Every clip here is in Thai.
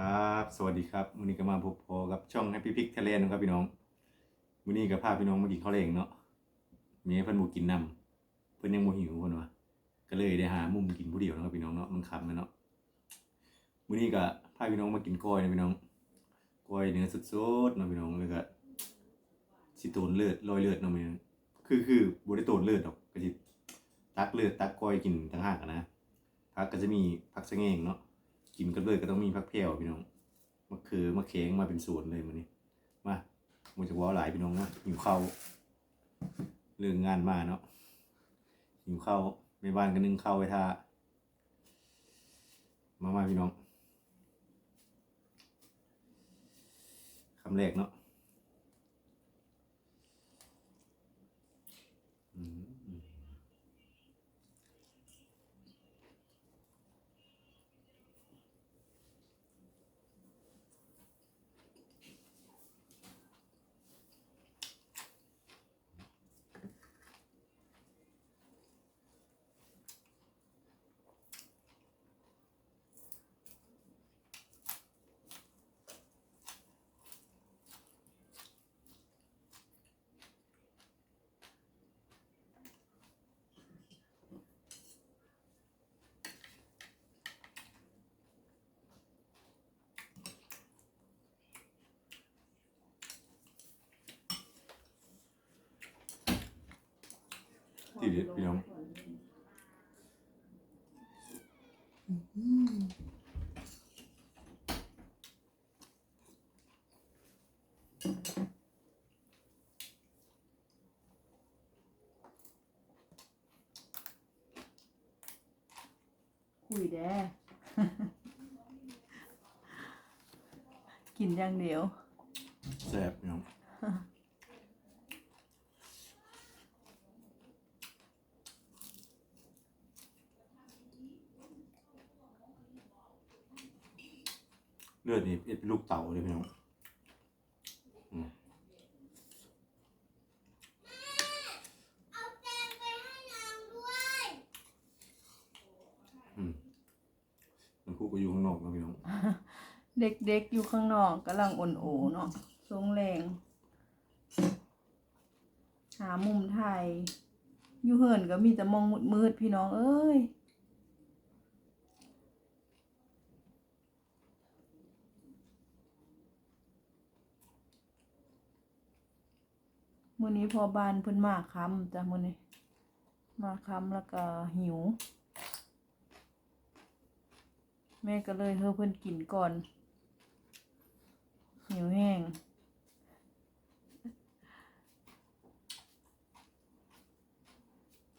ครับ สวัสดีครับวันนี้ก็มาพบพอกับช่อง Happy Pick t h a i l a n นะครับพี่น้องวันนี้ก็พาพี่น้องมากินข้าวแรงเนาะมีเพิ่อนบ่กินน้ำเพิ่อนยังบ่หิวเพิ่นว่าก็เลยได้หามุมกินผู้เดียวนะครับพี่น้องเนาะมันคำแล้วเนาะวันนี้ก็พาพี่น้องมากินก้อยนะพี่น้องก้อยเนื้อสดๆนะพี่น้องแล้วก็สิโตนเลือดรอยเลือดนะพี่น้องคือคือบ่ได้โตนเลือดดอกก็สิตักเลือดตักก้อยกินต่างหากอะนะผักก็จะมีผักสะแงงเนาะ กินกันเลยก็ต้องมีพักเพียวพี่น้องมะเขือมะเขือมาเป็นสวนเลยมันนี้มามันจะว้าหลายพี่น้องนะหิวข้าวเรื่องงานมาเนาะหิวข้าวในบ้านก็นึ่งข้าวไว้ท่ามามาพี่น้องคำแรกเนาะ ที่เด็ดพี่น้องคุยแด้กินอย่างเดียวแซ่บพี่น้องเลือดนี่ เป็นลูกเต่าเลยพี่น้องอืมเอาแกงไปให้นางด้วยอืมมันคู่ก็อยู่ข้างนอกนะพี่น้อง เด็กๆอยู่ข้างนอกกำลังอ่อนโอเนาะทรงแรง หามุมไทย อยู่เหินก็มีแต่มองมืดๆพี่น้องเอ้ย มื้อนี้พอบานเพิ่นมาค้ำจ้ะมื้อนี้ มาค้ำแล้วก็หิว แม่ก็เลยเฮอเพิ่นกินก่อน หิวแห้ง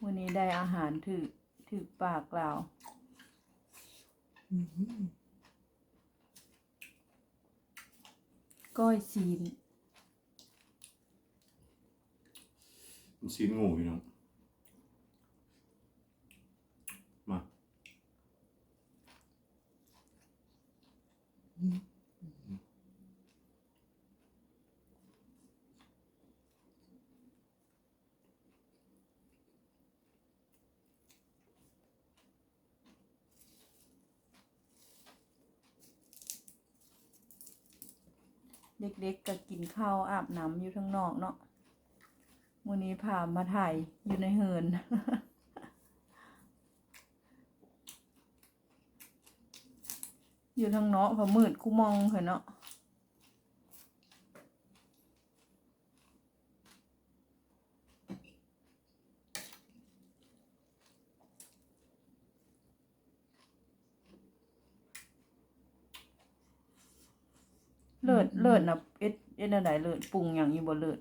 วันนี้ได้อาหารถือถือปากเราก้อยซีน มัน ซีนงูพี่น้องมาเด็กๆก็กินข้าวอาบน้ำอยู่ข้างนอกเนาะ วันนี้พามาถ่ายอยู่ในเหิน อยู่ทางเนาะพอมืดกูมองเห็นเนาะเลิศเลิศนะเอ็ดเอ็ดอะไรเลิศปรุงอย่างอยู่บ่เลิศ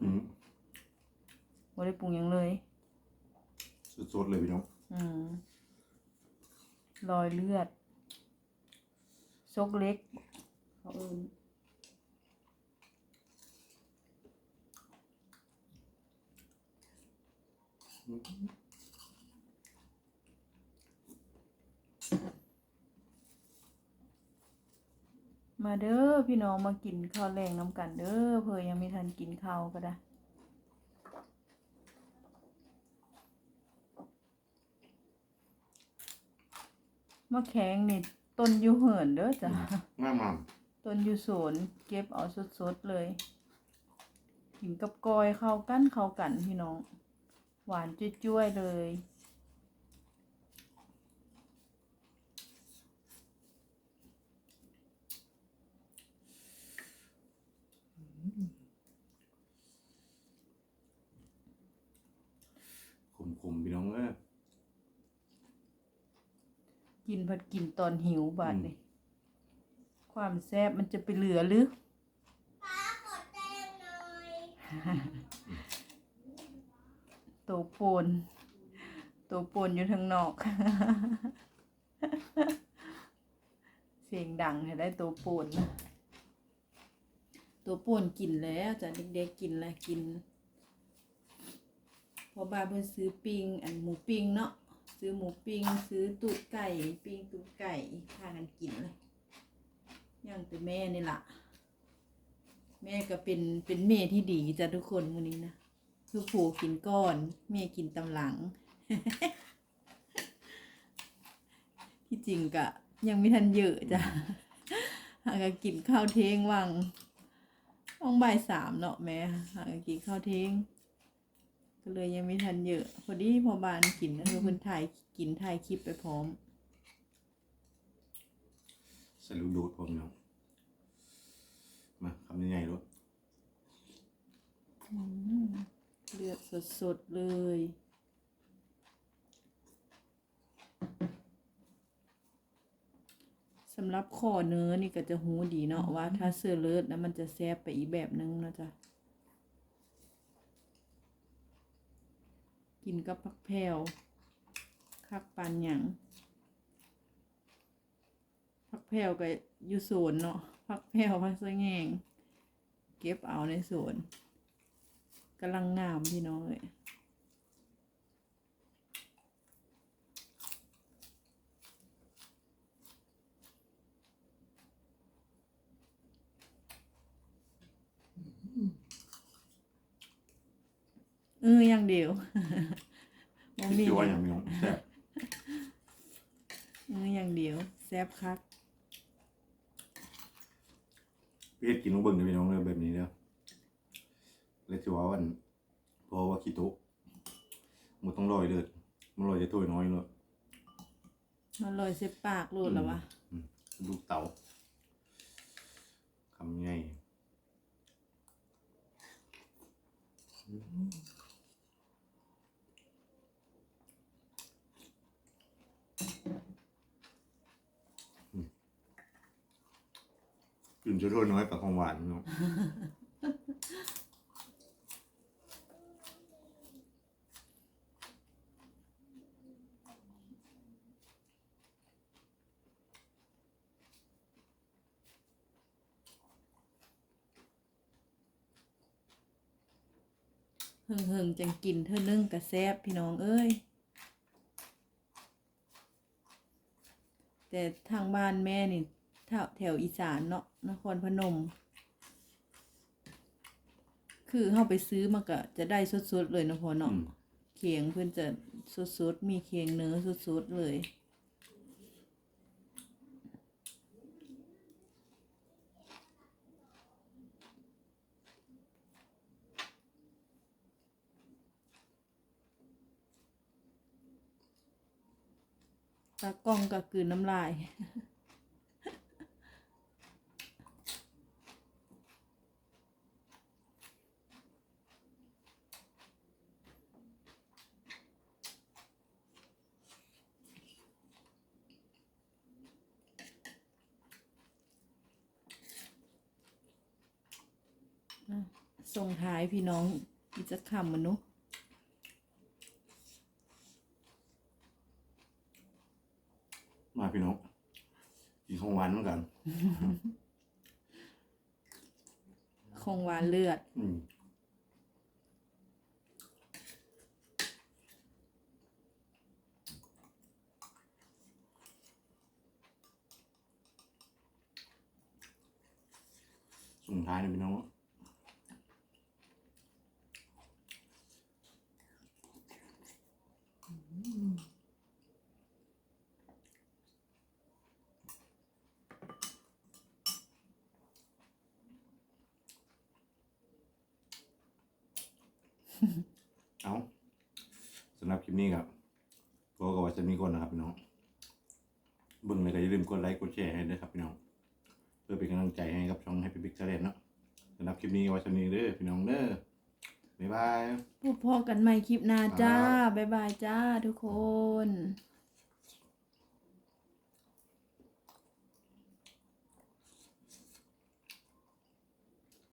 อืมบ่ได้ปรุงหยังเลย สดๆเลยพี่น้องอืมรอยเลือด ซกเล็กเขาเอินมาเด้อพี่น้องมากินข้าวแรงน้ำกันเด้อเพื่อยังไม่ทันกินข้าวก็ได้ มะแขงนี่ต้นอยูเหินเด้อจ้ะง่ายมากต้นยูโสนเก็บเอาสดๆเลยกินกับกอยเข้ากันเข้ากันพี่น้อง หวานจุ้ยๆเลย ขมๆพี่น้องเอ้ย กินผัดกินตอนหิวบาดอืมนี่ความแซ่บมันจะไปเหลือหรือป้าขอแตงหน่อยโตโปนโตโปนอยู่ทางนอก เสียงดังให้ได้โตโปนนะโตโปนกินแล้วจ้ะเด็กๆกินแล้วกินพอบาเพิ่นซื้อปิ้งอันหมูปิ้งเนาะ ซื้อหมูปิ้งซื้อตูดไก่ ปิ้งตูดไก่พากันกินเลยย่างแต่แม่นี่ละแม่ก็เป็นเป็นแม่ที่ดีจ้ะทุกคนวันนี้นะคือผูกินก้อนแม่กินตำหลัง ที่จริงกะ ยังไม่ทันเยอะจ้ะหากกินข้าวเทงวังต้องบ่ายสามเนาะแม่หากกินข้าวเทง ก็เลยยังไม่ทันเยอะ พอดีพอบานกินก็คือเพิ่นถ่ายกินถ่ายคลิปไปพร้อมใส่ลูกโดดผมเนาะมาคำยังไงลูกอืมเลือดสดๆเลยสำหรับคอเนื้อนี่ก็จะหูดีเนาะว่าถ้าเสื้อเลือดแล้วมันจะแซ่บไปอีกแบบนึงเนาะจ๊ะ กินกับผักแพรวคักปันหยังผักแพรวก็อยู่สวนเนาะผักแพรวผักสะแงง เก็บเอาในสวนกำลังงามพี่น้องเลยเอออย่างเดียวบ่มีคิดว่าอย่างพี่น้องแซ่บเอออย่างเดียวแซ่บคักพี่เฮ็ดกินลูกเบิ่งเด้อพี่น้องเลยแบบนี้เด้อแล้วจะว่าวันเพราะว่าขี้โต๊ะมันต้องลอยเด้อมันลอยจะถ้วยน้อยเลยมันลอยเสยปากโลดแล้ววะอืมลูกเต๋าคำไงกิ นจะถ้น้อยกับของหวานเนาะเฮิงเฮิงๆจังกินเธอนึ่งกระแซบพี่น้องเอ้ย แต่ทางบ้านแม่นี่ แถวแถวอีสานเนาะนครพนม คือเข้าไปซื้อมาก็จะได้สดๆเลยเนาะพอเนาะอืมเคียงเพื่อนจะสดๆมีเคียงเนื้อสดๆเลยตากล้องก็คืนน้ำลาย ส่งท้ายพี่น้องอีกจะคำมันนุมาพี่น้องกินของหวานเหมือนกันคงหวานเลือด อืมส่งท้าย เอาสำหรับคลิปนี้ครับก็กัว่าจะมีคนนะครับพี่น้องเบิ่งเลยก็อย่าลืมกดไลค์กดแชร์ให้ด้วยครับพี่น้องเพื่อเป็นกำลังใจให้กับช่องให้พี่บิ๊กแสดงเนาะสำหรับคลิปนี้ว่าจะมีเด้อพี่น้องเด้อ บ๊ายบาย พบพอกันใหม่คลิปหน้าจ้า บ๊ายบายจ้าทุกคน